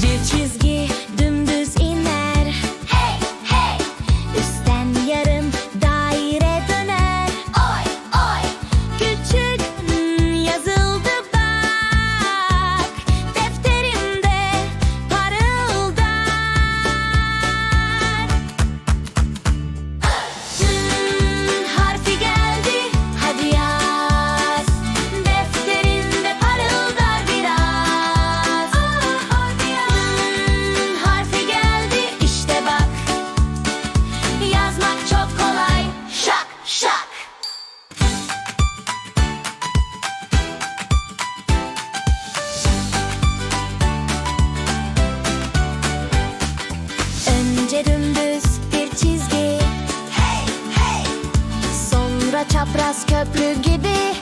别去 çapraz köprü gibi.